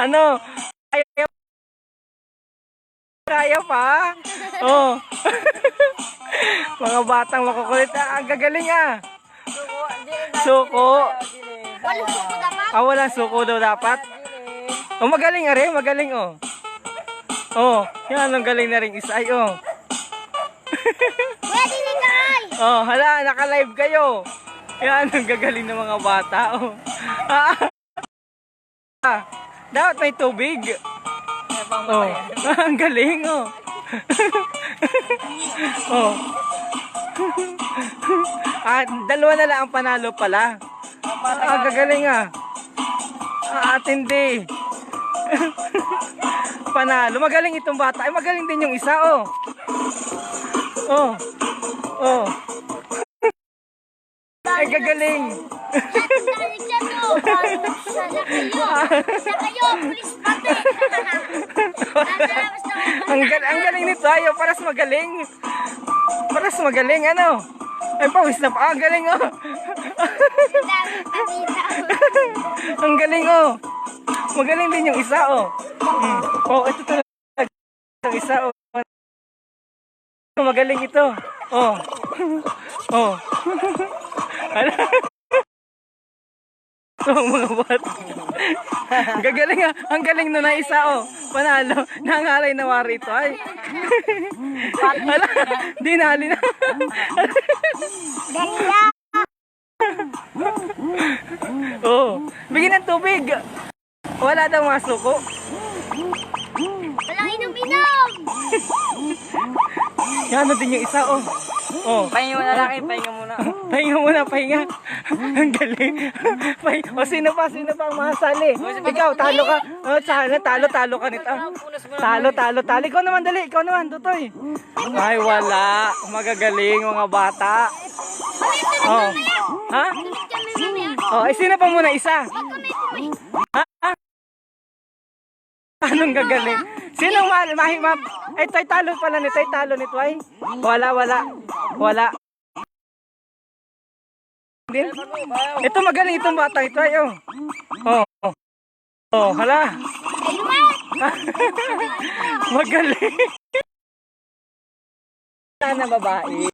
Ano? Kaya, kaya pa? Oh. Mga batang makukulit. Ah, ang gagaling ah. Suko. Walang suko dapat. Ah, walang suko daw dapat. Oh, magaling nga rin. Magaling oh. Oh, yan ang galing na rin isa. Ay, oh. Pwede ni Kai. Oh, hala, naka-live kayo. Yan ang gagaling ng mga bata. Oh. Ah, ah. Dapat may tubig. Oh, ang galing oh. oh. ah, dalawa na lang ang panalo pala. Ah, gagaling ah. Ah, atindi. panalo. Magaling itong bata. Ay, magaling din yung isa oh. Oh. Oh. Ay, gagaling. Sana kayo. Sana kayo. Pulis pati. Ang, gal ang galing nito. Ayaw, paras magaling. Paras magaling, ano? Ay, pawis na pa. Ang galing, oh. Ang galing, oh. Magaling din yung isa, oh. Mm. Oh, ito talaga. Yung isa, oh. Magaling ito. Oh. Oh. Ano? Ang mga bata. Gagaling ah. Ang galing na na isa, oh. Panalo. Nangalay na wari ito, ay. Hala. Di nali na. Oh. Bigyan ng tubig. Wala daw mga suko. Walang inom-inom. Yan din yung isa, oh. Oh. Pahinga muna laki, pahinga muna. Pahinga muna, pahinga. Ang galing. Pay o sino pa, sino pa ang mahasali? Ikaw, talo ka. Oh, sana, talo, talo ka nito. Talo, talo, talo. Ikaw naman, dali. Ikaw naman, tutoy. Ay, wala. Magagaling mga bata. Oh. Ha? Oh, eh, sino pa muna isa? Ha? Anong gagaling? Sinong ma mahi ma Ay, tay talo pala ni tay talo ni Tway. Wala, wala. Wala. Din. Ito magaling itong bata ito ay oh. Oh. Oh, oh hala. magaling. Sana babae.